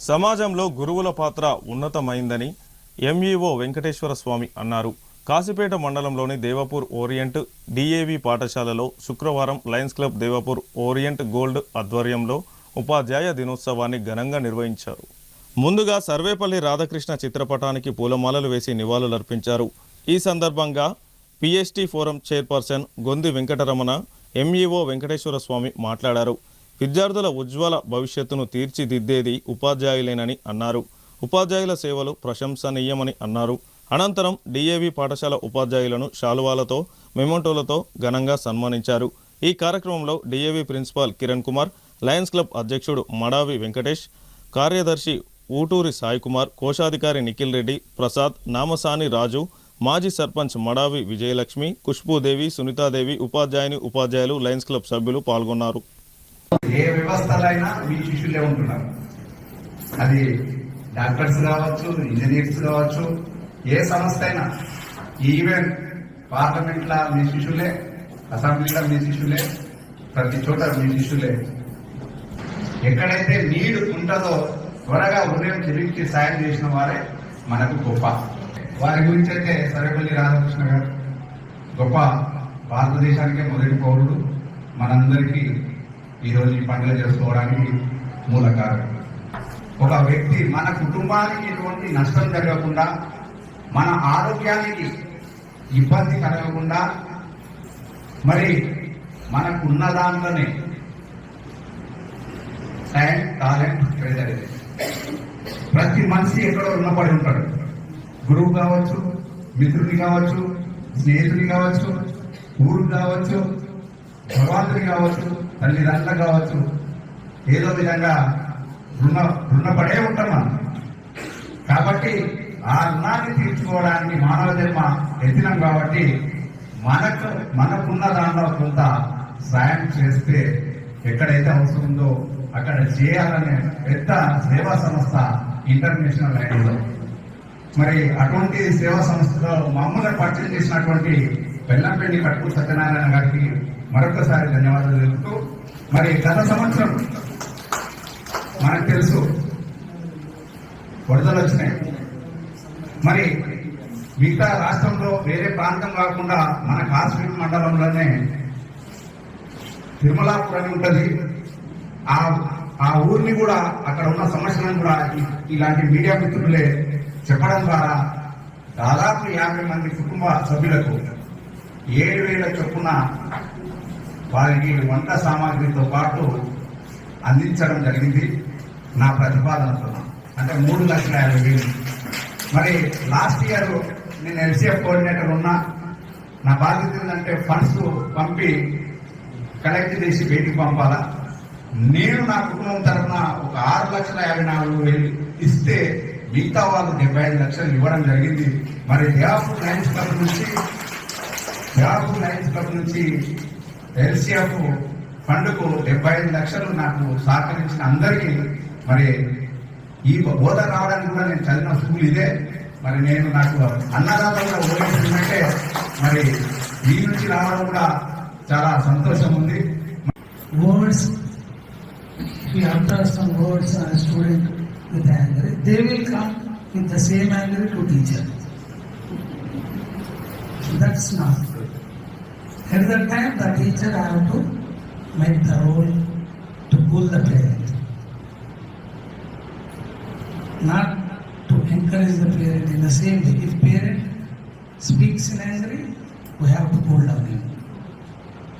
సమాజంలో గురువుల పాత్ర ఉన్నతమైందని ఎంఈఓ వెంకటేశ్వర స్వామి అన్నారు. కాసిపేట మండలంలోని దేవపూర్ ఓరియంట్ డిఏవి పాఠశాలలో శుక్రవారం Lions Club Devapur Orient Gold ఆధ్వర్యంలో ఉపాధ్యాయ దినోత్సవాన్ని ఘనంగా నిర్వహించారు. ముందుగా సర్వేపల్లి రాధాకృష్ణ చిత్రపటానికి పూలమాలలు వేసి నివాళులర్పించారు. ఈ సందర్భంగా PST forum chairperson Gondi Venkataramana MEO Venkateswara Swamy మాట్లాడారు. విద్యార్థుల ఉజ్వల భవిష్యత్తును తీర్చిదిద్దేది ఉపాధ్యాయులేనని అన్నారు. ఉపాధ్యాయుల సేవలు ప్రశంసనీయమని అన్నారు. అనంతరం డిఏవి పాఠశాల ఉపాధ్యాయులను శాలువాలతో మెమోటోలతో ఘనంగా సన్మానించారు. ఈ కార్యక్రమంలో DAV principal Kiran Kumar Lions Club అధ్యక్షుడు మడావి వెంకటేష్ కార్యదర్శి ఊటూరి సాయికుమార్ కోశాధికారి నిఖిల్ రెడ్డి ప్రసాద్ నామసాని రాజు మాజీ సర్పంచ్ మడావి విజయలక్ష్మి ఖుష్బూదేవి సునీతాదేవి ఉపాధ్యాయుని ఉపాధ్యాయులు లయన్స్ క్లబ్ సభ్యులు పాల్గొన్నారు. ఏ వ్యవస్థలైనా మీ శిష్యులే ఉంటున్నారు. అది డాక్టర్స్ కావచ్చు ఇంజనీర్స్ కావచ్చు ఏ సంస్థ అయినా ఈవెన్ పార్లమెంట్లో మీ శిష్యులే అసెంబ్లీలో మీ శిష్యులే ప్రతి చోట మీ శిష్యులే. ఎక్కడైతే నీడు ఉంటుందో త్వరగా ఉదయం చెల్లించి సాయం చేసిన వారే మనకు గొప్ప. వారి గురించి అయితే సరేపల్లి రాధాకృష్ణ గారు గొప్ప భారతదేశానికే మొదటి పౌరుడు. మనందరికీ ఈరోజు ఈ పండుగ చేసుకోవడానికి మూల కారణం. ఒక వ్యక్తి మన కుటుంబానికి ఎటువంటి నష్టం జరగకుండా మన ఆరోగ్యానికి ఇబ్బంది కలగకుండా మరి మనకున్న దాంట్లోనే టైం టాలెంట్ ట్రెజరీ ప్రతి మనిషి ఎక్కడో రుణపడి ఉంటాడు. గురువు కావచ్చు మిత్రుని కావచ్చు స్నేహితుని కావచ్చు ఊరు కావచ్చు భగవంతుని కావచ్చు తల్లిదండ్రులు కావచ్చు. ఏదో విధంగా రుణ రుణపడే ఉంటాం మనం కాబట్టి ఆ రుణాన్ని తీర్చుకోవడానికి మానవ జన్మ ఎత్తినాం కాబట్టి మనకు మనకున్న దానిలో కొంత సాయం చేస్తే ఎక్కడైతే అవసరం ఉందో అక్కడ చేయాలనే పెద్ద సేవా సంస్థ ఇంటర్నేషనల్ లైన్లో. మరి అటువంటి సేవా సంస్థలో మమ్మల్ని పరిచయం చేసినటువంటి బెల్లంపల్లి కట్టు సత్యనారాయణ గారికి మరొకసారి ధన్యవాదాలు తెలుపుతూ మరి గత సంవత్సరం మనకు తెలుసు వరదలు వచ్చినాయి. మరి మిగతా రాష్ట్రంలో వేరే ప్రాంతం కాకుండా మన కాశ్మీర్ మండలంలోనే తిరుమలాపూర్ అని ఉంటుంది. ఆ ఆ ఊరిని కూడా అక్కడ ఉన్న సమస్యలను కూడా ఇలాంటి మీడియా మిత్రులే చెప్పడం ద్వారా దాదాపు యాభై మంది కుటుంబ సభ్యులకు ఏడు వేల చొప్పున వారికి వంట సామాగ్రితో పాటు అందించడం జరిగింది. నా ప్రతిపాదనతో. అంటే మూడు లక్షల యాభై వేలు. మరి లాస్ట్ ఇయర్ నేను ఎల్సీఎఫ్ కోఆర్డినేటర్ ఉన్నా నా బాధ్యత ఏంటంటే ఫండ్స్ పంపి కలెక్ట్ చేసి బయటికి పంపాలా. నేను నా కుటుంబం తరఫున ఒక ఆరు లక్షల యాభై నాలుగు వేలు ఇస్తే మిగతా వాళ్ళు డెబ్బై ఐదు లక్షలు ఇవ్వడం జరిగింది. మరి దేవాపూర్ లయన్స్ క్లబ్ నుంచి యాభై లయన్స్ క్లబ్ నుంచి ఎల్సీఎఫ్ ఫండ్కు డెబ్బై ఐదు లక్షలు నాకు సహకరించిన అందరికీ మరి ఈ బోధ రావడానికి కూడా నేను చదివిన స్కూల్ ఇదే మరి నేను నాకు అన్నదాత కూడా ఓడించిందంటే మరి ఈ నుంచి రావడం కూడా చాలా సంతోషం ఉంది వర్డ్స్ ఈ you utter some words on a student with anger, they will come with the same anger to teacher. That's not. At that time, the teacher have to make the role to pull the parent. Not to encourage the parent in the same way. If parent speaks in anger, we have to pull down him.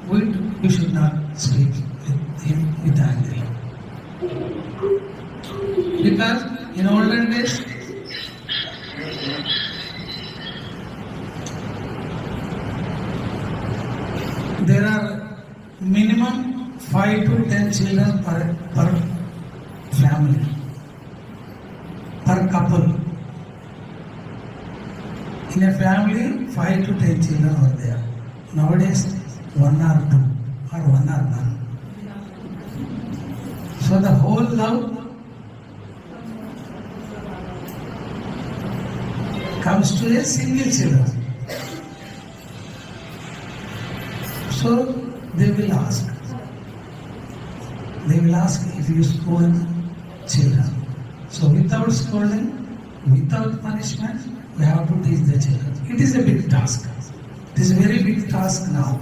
we, we should not speak with him with anger. Because in olden days, minimum five to ten children per, per family, per couple. In a family, five to ten children are there. Nowadays, one or two, or one or none. So the whole love comes to a single children. They will ask. They will ask if you scold children. So without scolding, without punishment, we have to teach the children. It is a big task. It is a very big task now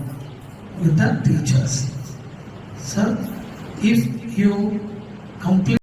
with the teachers. Sir, if you complete